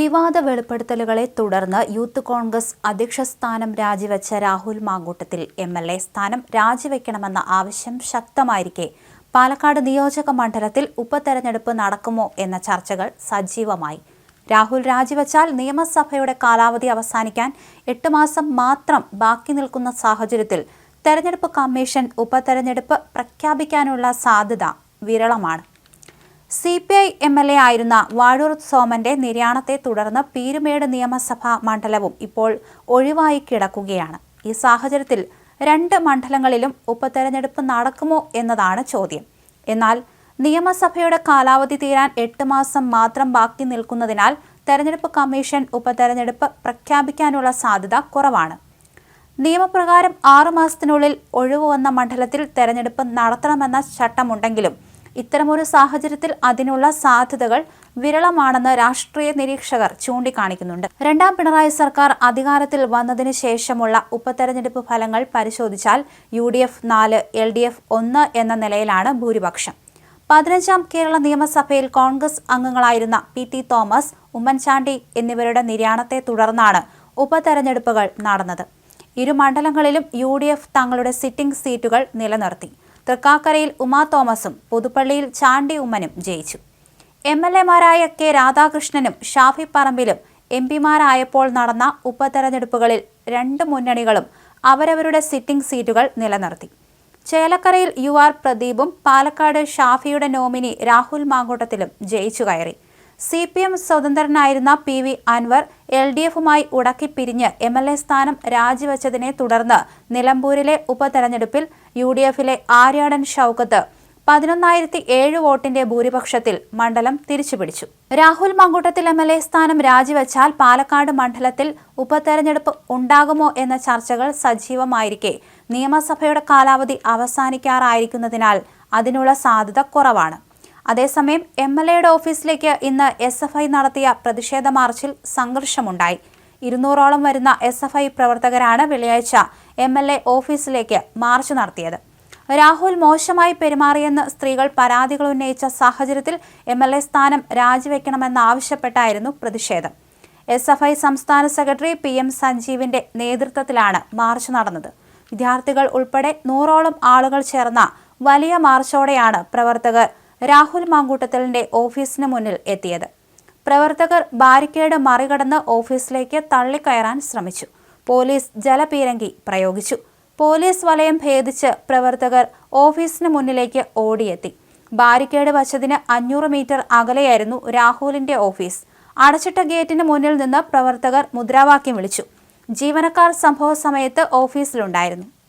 വിവാദ വെളിപ്പെടുത്തലുകളെ തുടർന്ന് യൂത്ത് കോൺഗ്രസ് അധ്യക്ഷ സ്ഥാനം രാജിവെച്ച Rahul Mankoottathil M L A സ്ഥാനം രാജിവെക്കണമെന്ന ആവശ്യം ശക്തമായിരിക്കെ. പാലക്കാട് നിയോജക മണ്ഡലത്തിൽ ഉപതെരഞ്ഞെടുപ്പ് നടക്കുമോ എന്ന ചർച്ചകൾ സജീവമായി. രാഹുൽ രാജിവെച്ചാൽ നിയമസഭയുടെ കാലാവധി അവസാനിക്കാൻ എട്ട് മാസം മാത്രം ബാക്കി നിൽക്കുന്ന സാഹചര്യത്തിൽ തെരഞ്ഞെടുപ്പ് കമ്മീഷൻ ഉപതെരഞ്ഞെടുപ്പ് പ്രഖ്യാപിക്കാനുള്ള സാധ്യത വിരളമാണ്. C P I M L A ആയിരുന്ന വാഴൂർ സോമന്റെ നിര്യാണത്തെ തുടർന്ന് പീരുമേട് നിയമസഭാ മണ്ഡലവും ഇപ്പോൾ ഒഴിവായി കിടക്കുകയാണ്. ഈ സാഹചര്യത്തിൽ രണ്ട് മണ്ഡലങ്ങളിലും ഉപതെരഞ്ഞെടുപ്പ് നടക്കുമോ എന്നതാണ് ചോദ്യം. എന്നാൽ നിയമസഭയുടെ കാലാവധി തീരാൻ എട്ട് മാസം മാത്രം ബാക്കി നിൽക്കുന്നതിനാൽ തെരഞ്ഞെടുപ്പ് കമ്മീഷൻ ഉപതെരഞ്ഞെടുപ്പ് പ്രഖ്യാപിക്കാനുള്ള സാധ്യത കുറവാണ്. നിയമപ്രകാരം ആറുമാസത്തിനുള്ളിൽ ഒഴിവ് വന്ന മണ്ഡലത്തിൽ തെരഞ്ഞെടുപ്പ് നടത്തണമെന്ന ചട്ടമുണ്ടെങ്കിലും ഇത്തരമൊരു സാഹചര്യത്തിൽ അതിനുള്ള സാധ്യതകൾ വിരളമാണെന്ന് രാഷ്ട്രീയ നിരീക്ഷകർ ചൂണ്ടിക്കാണിക്കുന്നുണ്ട്. രണ്ടാം പിണറായി സർക്കാർ അധികാരത്തിൽ വന്നതിന് ശേഷമുള്ള ഉപതെരഞ്ഞെടുപ്പ് ഫലങ്ങൾ പരിശോധിച്ചാൽ യു ഡി എഫ് നാല് എൽ ഡി എഫ് ഒന്ന് എന്ന നിലയിലാണ് ഭൂരിപക്ഷം. പതിനഞ്ചാം കേരള നിയമസഭയിൽ കോൺഗ്രസ് അംഗങ്ങളായിരുന്ന പി ടി തോമസ് ഉമ്മൻചാണ്ടി എന്നിവരുടെ നിര്യാണത്തെ തുടർന്നാണ് ഉപതെരഞ്ഞെടുപ്പുകൾ നടന്നത്. ഇരു മണ്ഡലങ്ങളിലും യു തങ്ങളുടെ സിറ്റിംഗ് സീറ്റുകൾ നിലനിർത്തി. തൃക്കാക്കരയിൽ ഉമാ തോമസും പുതുപ്പള്ളിയിൽ ചാണ്ടി ഉമ്മനും ജയിച്ചു. എം എൽ എമാരായ കെ രാധാകൃഷ്ണനും ഷാഫി പറമ്പിലും എം പിമാരായപ്പോൾ നടന്ന ഉപതെരഞ്ഞെടുപ്പുകളിൽ രണ്ട് മുന്നണികളും അവരവരുടെ സിറ്റിംഗ് സീറ്റുകൾ നിലനിർത്തി. ചേലക്കരയിൽ യു ആർ പ്രദീപും പാലക്കാട് ഷാഫിയുടെ നോമിനി രാഹുൽ മാങ്കോട്ടത്തിലും ജയിച്ചു കയറി. C P M സ്വതന്ത്രനായിരുന്ന P V Anvar L D എഫുമായി ഉടക്കിപ്പിരിഞ്ഞ് എം എൽ എ സ്ഥാനം രാജിവെച്ചതിനെ തുടർന്ന് നിലമ്പൂരിലെ ഉപതെരഞ്ഞെടുപ്പിൽ യു ഡി എഫിലെ ആര്യാടൻ ഷൌക്കത്ത് പതിനൊന്നായിരത്തി ഏഴ് വോട്ടിന്റെ ഭൂരിപക്ഷത്തിൽ മണ്ഡലം തിരിച്ചുപിടിച്ചു. Rahul Mankoottathil M L A സ്ഥാനം രാജിവെച്ചാൽ പാലക്കാട് മണ്ഡലത്തിൽ ഉപതെരഞ്ഞെടുപ്പ് ഉണ്ടാകുമോ എന്ന ചർച്ചകൾ സജീവമായിരിക്കെ. നിയമസഭയുടെ കാലാവധി അവസാനിക്കാറായിരിക്കുന്നതിനാൽ അതിനുള്ള സാധ്യത കുറവാണ്. അതേസമയം എം എൽ എയുടെ ഓഫീസിലേക്ക് ഇന്ന് എസ് എഫ് ഐ നടത്തിയ പ്രതിഷേധ മാർച്ചിൽ സംഘർഷമുണ്ടായി. ഇരുന്നൂറോളം വരുന്ന എസ് എഫ് ഐ പ്രവർത്തകരാണ് വെള്ളിയാഴ്ച എം എൽ എ ഓഫീസിലേക്ക് മാർച്ച് നടത്തിയത്. രാഹുൽ മോശമായി പെരുമാറിയെന്ന് സ്ത്രീകൾ പരാതികൾ ഉന്നയിച്ച സാഹചര്യത്തിൽ എം എൽ എ സ്ഥാനം രാജിവെക്കണമെന്നാവശ്യപ്പെട്ടായിരുന്നു പ്രതിഷേധം. എസ് എഫ് ഐ സംസ്ഥാന സെക്രട്ടറി പി എം സഞ്ജീവിന്റെ നേതൃത്വത്തിലാണ് മാർച്ച് നടന്നത്. വിദ്യാർത്ഥികൾ ഉൾപ്പെടെ നൂറോളം ആളുകൾ ചേർന്ന വലിയ മാർച്ചോടെയാണ് പ്രവർത്തകർ രാഹുൽ മാങ്കൂട്ടത്തലിന്റെ ഓഫീസിന് മുന്നിൽ എത്തിയത്. പ്രവർത്തകർ ബാരിക്കേഡ് മറികടന്ന് ഓഫീസിലേക്ക് തള്ളിക്കയറാൻ ശ്രമിച്ചു. പോലീസ് ജലപീരങ്കി പ്രയോഗിച്ചു. പോലീസ് വലയം ഭേദിച്ച് പ്രവർത്തകർ ഓഫീസിന് മുന്നിലേക്ക് ഓടിയെത്തി. ബാരിക്കേഡ് വച്ചതിന് അഞ്ഞൂറ് മീറ്റർ അകലെയായിരുന്നു രാഹുലിന്റെ ഓഫീസ്. അടച്ചിട്ട ഗേറ്റിന് മുന്നിൽ നിന്ന് പ്രവർത്തകർ മുദ്രാവാക്യം വിളിച്ചു. ജീവനക്കാർ സംഭവ സമയത്ത് ഓഫീസിലുണ്ടായിരുന്നു.